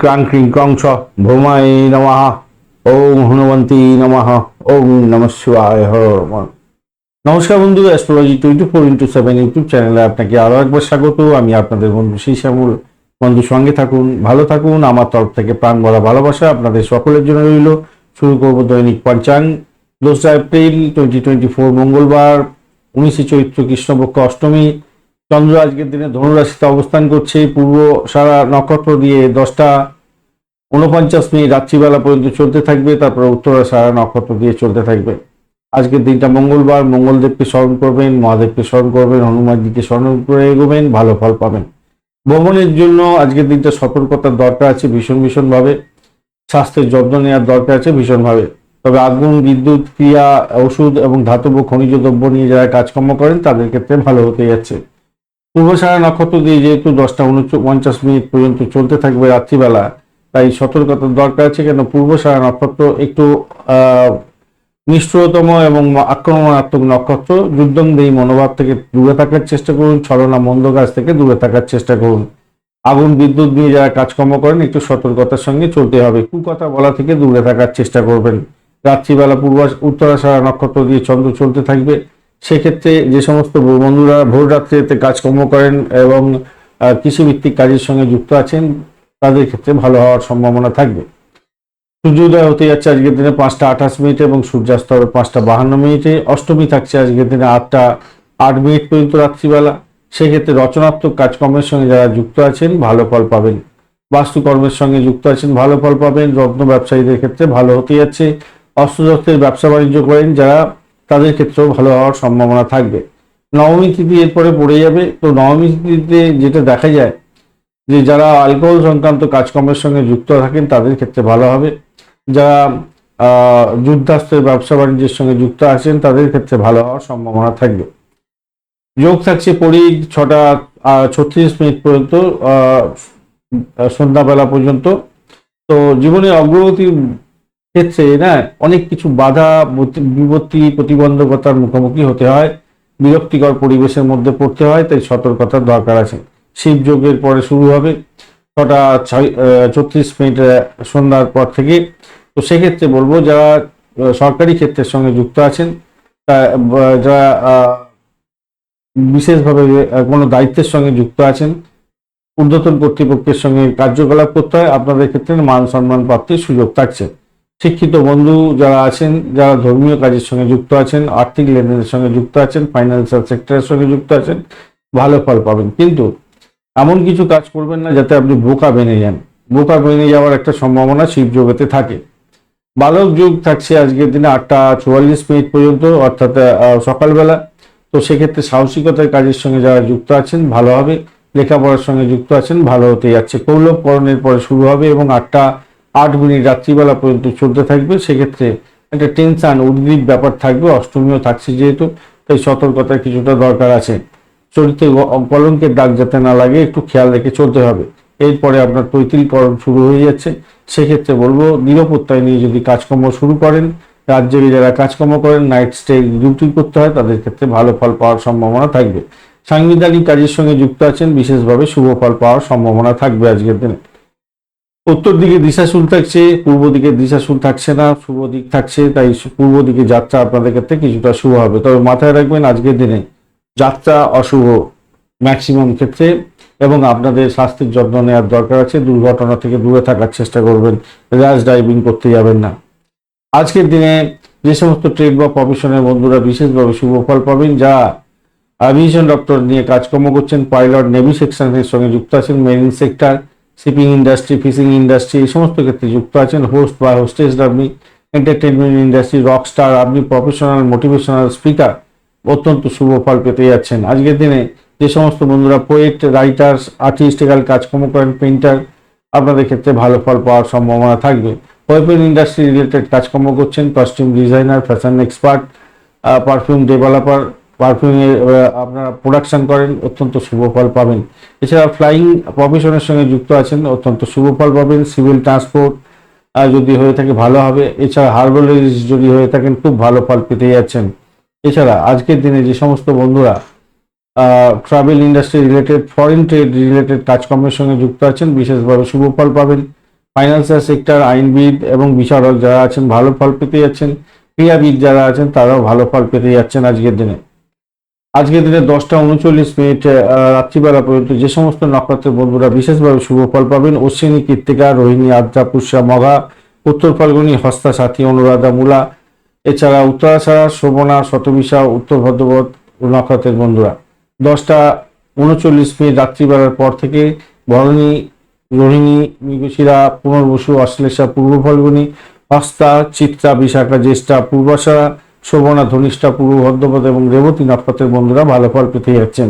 ক্রাং ক্রিং ক্রং ছ ভৌমায় নমঃ। ওম হনুমন্তী নমঃ। ওম নম শিবায় নমস্কার বন্ধু astrology twenty four into seven YouTube চ্যানেলে আপনাকে আরও একবার স্বাগত। আমি আপনাদের বন্ধু সেই শ্যামল। বন্ধু, সঙ্গে থাকুন, ভালো থাকুন। আমার তরফ থেকে প্রাণ ভরা ভালোবাসা আপনাদের সকলের জন্য রইল। শুরু করব দৈনিক পঞ্চাং। দোসরা এপ্রিল টোয়েন্টি টোয়েন্টি ফোর মঙ্গলবার, উনিশে চৈত্র কৃষ্ণপক্ষ অষ্টমী। চন্দ্র আজকের দিনে ধনুরাশিতে অবস্থান করছে। পূর্ব সারা নক্ষত্র দিয়ে দশটা উনপঞ্চাশ মিনিট রাত্রিবেলা পর্যন্ত চলতে থাকবে, তারপর উত্তরা সারা নক্ষত্র দিয়ে চলতে থাকবে। আজকের দিনটা মঙ্গলবার, মঙ্গলদেবকে স্মরণ করবেন, মহাদেবকে স্মরণ করবেন, হনুমানজিকে স্মরণ করে এগোবেন, ভালো ফল পাবেন। ভ্রমণের জন্য আজকের দিনটা সতর্কতার দরকার আছে ভীষণ ভীষণভাবে। স্বাস্থ্যের যত্ন নেওয়ার দরকার আছে ভীষণভাবে। তবে আগুন, বিদ্যুৎ, ক্রিয়া, ওষুধ এবং ধাতব খনিজ দ্রব্য নিয়ে যারা কাজকর্ম করেন, তাদের ক্ষেত্রে ভালো হতে যাচ্ছে। পূর্বসারা নক্ষত্র দিয়ে যেহেতু দশটা উনপঞ্চাশ মিনিট পর্যন্ত চলতে থাকবে রাত্রিবেলা তাই সতর্কতার দরকার আছে কেন? পূর্বসারা নক্ষত্র একটু নিষ্ঠুরতম এবং আক্রমণাত্মক নক্ষত্র। যুদ্ধংদেহী মনোভাব থেকে দূরে থাকার চেষ্টা করুন, ছলনা মন্দ কাজ থেকে দূরে থাকার চেষ্টা করুন। আগুন, বিদ্যুৎ নিয়ে যারা কাজকর্ম করেন, একটু সতর্কতার সঙ্গে চলতে হবে। কুকথা বলা থেকে দূরে থাকার চেষ্টা করবেন। রাত্রিবেলা পূর্ব উত্তরাষাঢ়া নক্ষত্র দিয়ে চন্দ্র চলতে থাকবে। সেক্ষেত্রে যে সমস্ত বন্ধুরা ভোর রাত্রিতে কাজকর্ম করেন এবং কৃষিভিত্তিক কাজের সঙ্গে যুক্ত আছেন তাদের ক্ষেত্রে ভালো হওয়ার সম্ভাবনা থাকবে। সূর্যোদয় হতে যাচ্ছে আজকের দিনে পাঁচটা আঠাশ মিনিটে এবং সূর্যাস্ত হবে পাঁচটা বাহান্ন মিনিটে। অষ্টমী থাকছে আজকের দিনে আটটা আট মিনিট পর্যন্ত রাত্রিবেলা। সেক্ষেত্রে রচনাত্মক কাজকর্মের সঙ্গে যারা যুক্ত আছেন, ভালো ফল পাবেন। বাস্তুকর্মের সঙ্গে যুক্ত আছেন, ভালো ফল পাবেন। রত্ন ব্যবসায়ীদের ক্ষেত্রে ভালো হতে যাচ্ছে। অস্ত্রশস্ত্রের ব্যবসা বাণিজ্য করেন যারা, তাদের ক্ষেত্রেও ভালো হওয়ার সম্ভাবনা থাকবে। নবমী তিথি এরপরে পড়ে যাবে। তো নবমী তিথিতে যেটা দেখা যায় যে যারা অ্যালকোহল সংক্রান্ত কাজকর্মের সঙ্গে যুক্ত থাকেন, তাদের ক্ষেত্রে ভালো হবে। যারা যুদ্ধাস্ত্রের ব্যবসা বাণিজ্যের সঙ্গে যুক্ত আছেন, তাদের ক্ষেত্রে ভালো হওয়ার সম্ভাবনা থাকবে। যোগ থাকছে পরি ছটা ছত্রিশ মিনিট পর্যন্ত সন্ধ্যাবেলা পর্যন্ত। তো জীবনের অগ্রগতির ক্ষেত্রে না, অনেক কিছু বাধা বিপত্তি, প্রতিবন্ধকতার মুখোমুখি হতে হয়। বিরক্তিকর পরিবেশের মধ্যে পড়তে হয়, তাই সতর্কতার দরকার আছে। শিব যোগের পরে শুরু হবে। ছটা, ছয় ছত্রিশ মিনিট সন্ধ্যার পর থেকে। তো সেক্ষেত্রে বলব, যারা সরকারি ক্ষেত্রের সঙ্গে যুক্ত আছেন যারা বিশেষভাবে কোনো দায়িত্বের সঙ্গে যুক্ত আছেন, ঊর্ধ্বতন কর্তৃপক্ষের সঙ্গে কার্যকলাপ করতে হয়, আপনাদের ক্ষেত্রে মান সম্মান প্রাপ্তির সুযোগ থাকছে। শিক্ষিত বন্ধু যারা আছেন, যারা ধর্মীয় কাজের সঙ্গে যুক্ত আছেন, আর্থিক লেনদেনের সঙ্গে যুক্ত আছেন ফাইন্যান্সিয়াল সেক্টরের সঙ্গে যুক্ত আছেন, ভালো ফল পাবেন। কিন্তু এমন কিছু কাজ করবেন না যাতে আপনি বোকা বেনে যান। বোকা বেনে যাওয়ার একটা সম্ভাবনা শিব যোগেতে থাকে। বালক যুগ থাকছে আজকের দিনে আটটা চুয়াল্লিশ মিনিট পর্যন্ত, অর্থাৎ সকালবেলা। তো সেক্ষেত্রে সাহসিকতার কাজের সঙ্গে যারা যুক্ত আছেন, ভালো হবে। লেখাপড়ার সঙ্গে যুক্ত আছেন, ভালো হতে যাচ্ছে। কৌলভকরণের পরে শুরু হবে এবং আটটা আট মিনিট রাত্রিবেলা পর্যন্ত চলতে থাকবে। সেক্ষেত্রে একটা টেনশন, উদ্গ্রীব ব্যাপার থাকবে। অষ্টমীও থাকছে যেহেতু, তাই সতর্কতার কিছুটা দরকার আছে। চরিত্রে কলঙ্কের দাগ যাতে না লাগে, একটু খেয়াল রেখে চলতে হবে। এরপরে আপনার তৈতিলকরণ শুরু হয়ে যাচ্ছে। সেক্ষেত্রে বলব, নিরাপত্তায় নিয়ে যদি কাজকর্ম শুরু করেন রাজ্যে যারা কাজকর্ম করেন, নাইট স্টে ডিউটি করতে হয়, তাদের ক্ষেত্রে ভালো ফল পাওয়ার সম্ভাবনা থাকবে। সাংবিধানিক কাজের সঙ্গে যুক্ত আছেন, বিশেষভাবে শুভ ফল পাওয়ার সম্ভাবনা থাকবে আজকের দিনে। উত্তর দিকে দিশাশুল থাকছে, পূর্ব দিকে দিশাশুল থাকছে না, শুভ দিক থাকছে, তাই পূর্ব দিকে যাত্রা আপনাদের ক্ষেত্রে কিছুটা শুভ হবে। তবে মাথায় রাখবেন, আজকের দিনে যাত্রা অশুভ ম্যাক্সিমাম ক্ষেত্রে এবং আপনাদের স্বাস্থ্যের যত্ন নেওয়ার দরকার আছে, দুর্ঘটনা থেকে দূরে থাকার চেষ্টা করবেন র্যাশ ড্রাইভিং করতে যাবেন না। আজকের দিনে যে সমস্ত ট্রেড বা প্রফেশনের বন্ধুরা বিশেষভাবে শুভ ফল পাবেন, যা অ্যাভিয়েশন ডক্টর নিয়ে কাজকর্ম করছেন পাইলট নেভি সেকশনের সঙ্গে যুক্ত আছেন marine sector shipping industry fishing industry এই সমস্ত ক্ষেত্রে যুক্ত আছেন হোস্ট বা হোস্টেস আপনি এন্টারটেনমেন্ট ইন্ডাস্ট্রি রক স্টার আপনি প্রফেশনাল মোটিভেশনাল স্পিকার অত্যন্ত শুভ ফল পেতে যাচ্ছেন। আজকের দিনে যে সমস্ত বন্ধুরা পোয়েট রাইটার্স আর্টিস্টিক্যাল কাজকর্ম করেন পেন্টার আপনাদের ক্ষেত্রে ভালো ফল পাওয়ার সম্ভাবনা থাকবে। ওয়েপেন ইন্ডাস্ট্রি রিলেটেড কাজকর্ম করছেন costume designer fashion expert perfume developer পারফিউমের আপনারা প্রোডাকশন করেন, অত্যন্ত শুভ ফল পাবেন। এছাড়া ফ্লাইং প্রফেশনের সঙ্গে যুক্ত আছেন, অত্যন্ত শুভ ফল পাবেন। সিভিল ট্রান্সপোর্ট যদি হয়ে থাকে ভালো হবে। এছাড়া হার্বালিস্ট যদি হয়ে থাকেন, খুব ভালো ফল পেতে যাচ্ছেন। এছাড়া আজকের দিনে যে সমস্ত বন্ধুরা travel industry related foreign trade related কাজকর্মের সঙ্গে যুক্ত আছেন, বিশেষভাবে শুভ ফল পাবেন। ফাইন্যান্সিয়াল সেক্টর আইনবিদ এবং বিচারক যারা আছেন, ভালো ফল পেতে যাচ্ছেন। ক্রীড়াবিদ যারা আছেন, তারাও ভালো ফল পেতে যাচ্ছেন আজকের দিনে। আজকের দিনে দশটা উনচল্লিশ মিনিট রাত্রিবেলা পর্যন্ত যে সমস্ত নক্ষত্রের বন্ধুরা বিশেষভাবে শুভ ফল পাবেন, অশ্বিনী কৃত্তিকা রোহিণী, আদ্রা, পুষ্যা, মঘা, উত্তর ফাল্গুনী, হস্তা, সাথী, অনুরাধা, মূলা এছাড়া উত্তরাষাঢ়া শোভনা শতবিশা, উত্তর ভদ্রপদ নক্ষত্রের বন্ধুরা। দশটা উনচল্লিশ মিনিট রাত্রিবেলার পর থেকে বরণী রোহিণী, মৃগশিরা, পুনর্বসু, অশ্লেষা, পূর্ব ফাল্গুনী হস্তা চিত্রা, বিশাখা, জ্যেষ্ঠা, পূর্বাশারা শোভনা ধনিষ্ঠা, পূর্ব ভদ্রপদ এবং রেবতী নক্ষত্রের বন্ধুরা ভালো ফল পেতে যাচ্ছেন।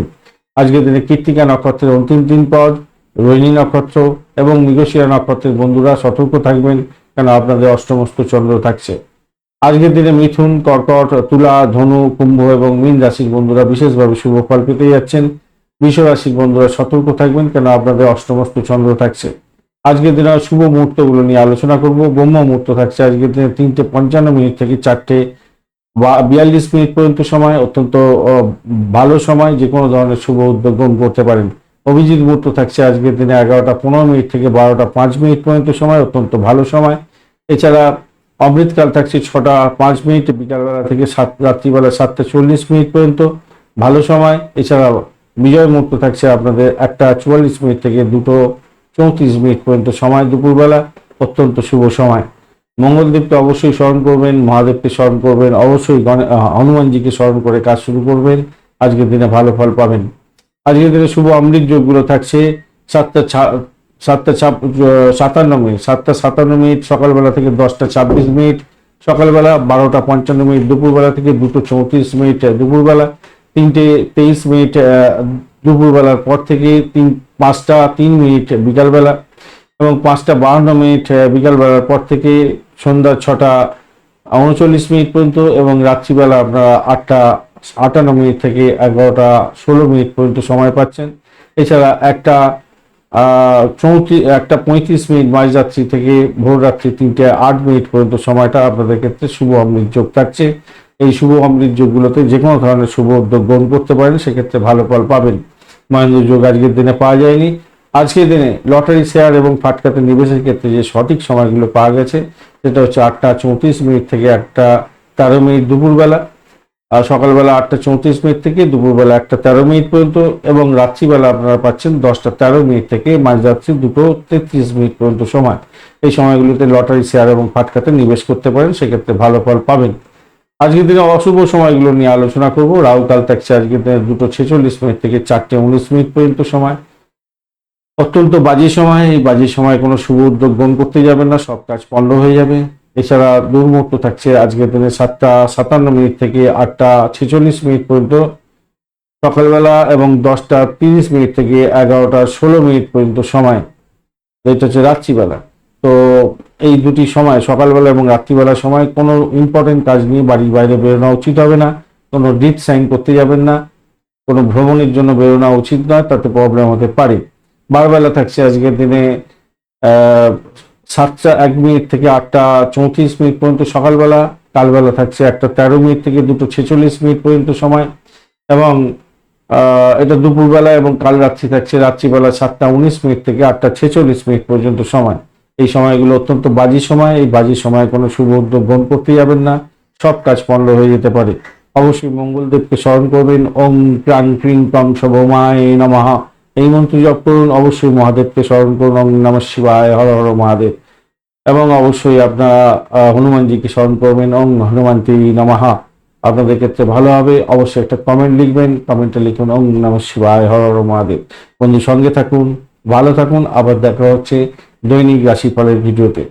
আজকের দিনে কৃত্তিকা নক্ষত্রের অন্তিম দিন পদ, রোহিণী নক্ষত্র এবং মৃগশিরা নক্ষত্রের বন্ধুরা সতর্ক থাকবেন কেন আপনাদের অষ্টমস্ত চন্দ্র থাকছে। আজকের দিনে মিথুন, কর্কট, তুলা, ধনু, কুম্ভ এবং মীন রাশির বন্ধুরা বিশেষভাবে শুভ ফল পেতে যাচ্ছেন। বৃষ রাশির বন্ধুরা সতর্ক থাকবেন কেন আপনাদের অষ্টমস্ত চন্দ্র থাকছে। আজকের দিনে শুভ মুহূর্তগুলো নিয়ে আলোচনা করব। ব্রহ্ম মুহূর্ত থাকছে আজকের দিনে তিনটে পঞ্চান্ন মিনিট থেকে চারটে বা- বিয়াল্লিশ মিনিট পর্যন্ত সময়, অত্যন্ত ভালো সময় যে কোনো ধরনের শুভ উদ্যোগ গ্রহণ করতে পারেন। অভিজিৎ মুহূর্ত থাকছে আজকের দিনে এগারোটা পনেরো মিনিট থেকে বারোটা পাঁচ মিনিট পর্যন্ত সময়, অত্যন্ত ভালো সময়। এছাড়া অমৃতকাল থাকছে ছটা পাঁচ মিনিট, বিকালবেলা থেকে সাত, রাত্রিবেলা সাতটা চল্লিশ মিনিট পর্যন্ত। ভালো সময়। এছাড়া বিজয় মুহূর্ত থাকছে আপনাদের একটা চুয়াল্লিশ মিনিট থেকে দুটো চৌত্রিশ মিনিট পর্যন্ত সময় দুপুরবেলা, অত্যন্ত শুভ সময়। মঙ্গলদেবকে অবশ্যই স্মরণ করবেন, মহাদেবকে স্মরণ করবেন, অবশ্যই হনুমানজিকে স্মরণ করে কাজ শুরু করবেন। আজকের দিনে ভালো ফল পাবেন। আজকের দিনে শুভ অমৃত যোগগুলো থাকছে, সাতটা সাতটা সাতান্ন মিনিট, সাতটা সাতান্ন মিনিট, সকালবেলা থেকে দশটা ছাব্বিশ মিনিট, সকালবেলা বারোটা পঞ্চান্ন মিনিট, দুপুরবেলা থেকে দুটো চৌত্রিশ মিনিট দুপুরবেলা তিনটে তেইশ মিনিট দুপুরবেলার পর থেকে তিন, পাঁচটা তিন মিনিট, বিকালবেলা এবং পাঁচটা বাহান্ন মিনিট বিকালবেলার পর থেকে সন্ধ্যা ছটা উনচল্লিশ মিনিট পর্যন্ত এবং রাত্রিবেলা আপনারা আটটা আটান্ন মিনিট থেকে এগারোটা ষোলো মিনিট পর্যন্ত সময় পাচ্ছেন। এছাড়া একটা চৌত্রিশ একটা পঁয়ত্রিশ মিনিট মাঝরাত্রি থেকে ভোর রাত্রি তিনটে আট মিনিট পর্যন্ত সময়টা আপনাদের ক্ষেত্রে শুভ অমৃত যোগ থাকছে। এই শুভ অমৃত যোগগুলোতে যে কোনো ধরনের শুভ উদ্যোগ গ্রহণ করতে পারেন, সেক্ষেত্রে ভালো ফল পাবেন। মহেন্দ্র যোগ আজকের দিনে পাওয়া যায়নি। আজকের দিনে লটারি, শেয়ার এবং ফাটকাতে নিবেশের ক্ষেত্রে যে সঠিক সময়গুলো পাওয়া গেছে, সেটা হচ্ছে আটটা চৌত্রিশ মিনিট থেকে একটা তেরো মিনিট দুপুরবেলা। সকালবেলা আটটা চৌত্রিশ মিনিট থেকে দুপুরবেলা একটা তেরো মিনিট পর্যন্ত এবং রাত্রিবেলা আপনারা পাচ্ছেন দশটা তেরো মিনিট থেকে মাঝরাত্রি দুটো তেত্রিশ মিনিট পর্যন্ত সময়। এই সময়গুলোতে লটারি, শেয়ার এবং ফাটকাতে নিবেশ করতে পারেন, সেক্ষেত্রে ভালো ফল পাবেন। আজকের দিনে অশুভ সময়গুলো নিয়ে আলোচনা করব। রাহুকাল থাকছে আজকের দিনে দুটো ছেচল্লিশ মিনিট থেকে চারটে উনিশ মিনিট পর্যন্ত সময়। অত্যন্ত বাজে সময়, এই বাজে সময় কোনো শুভ উদ্যোগ গ্রহণ করতে যাবেন না, সব কাজ পণ্ড হয়ে যাবে। এছাড়া দুর্মুহূর্ত থাকছে আজকের দিনে সাতটা সাতান্ন মিনিট থেকে আটটা ছেচল্লিশ মিনিট পর্যন্ত। সকালবেলা এবং দশটা তিরিশ মিনিট থেকে এগারোটা ষোলো মিনিট পর্যন্ত সময়। এটা হচ্ছে রাত্রিবেলা। তো এই দুটি সময়, সকালবেলা এবং রাত্রিবেলার সময়, কোনো ইম্পর্টেন্ট কাজ নিয়ে বাড়ির বাইরে বেরোনো উচিত হবে না। কোনো ডিট সাইন করতে যাবেন না। কোনো ভ্রমণের জন্য বেরোনো উচিত নয়, তাতে প্রবলেম হতে পারে। বারবেলা থাকছে আজকের দিনে সাতটা এক মিনিট থেকে আটটা চৌত্রিশ মিনিট পর্যন্ত সকালবেলা, কালবেলা থাকছে একটা তেরো মিনিট থেকে দুটো ছেচল্লিশ মিনিট পর্যন্ত সময়। এবং এটা দুপুরবেলা এবং কাল রাত্রি থাকছে, রাত্রিবেলা সাতটা উনিশ মিনিট থেকে আটটা ছেচল্লিশ মিনিট পর্যন্ত সময়। এই সময়গুলো অত্যন্ত বাজি সময়, এই বাজি সময় কোনো শুভ উদ্যোগ গ্রহণ করতে যাবেন না। সব কাজ পণ্ড হয়ে যেতে পারে। অবশ্যই মঙ্গলদেবকে স্মরণ করবেন। ওম ক্রাং ক্রিং টং সভমায় নমঃ। এই মন্ত্র জপ করুন, অবশ্যই মহাদেবকে স্মরণ করুন, ওম নম শিবায়, হর হর মহাদেব। এবং অবশ্যই আপনারা হনুমানজিকে স্মরণ করবেন, ওম তি নমাহা আপনাদের ক্ষেত্রে ভালো হবে, অবশ্যই একটা কমেন্ট লিখবেন কমেন্টে লিখুন, ওম নম শিবায়, হর হর মহাদেব। বন্ধু, সঙ্গে থাকুন, ভালো থাকুন, আবার দেখা হচ্ছে দৈনিক রাশিফলের ভিডিওতে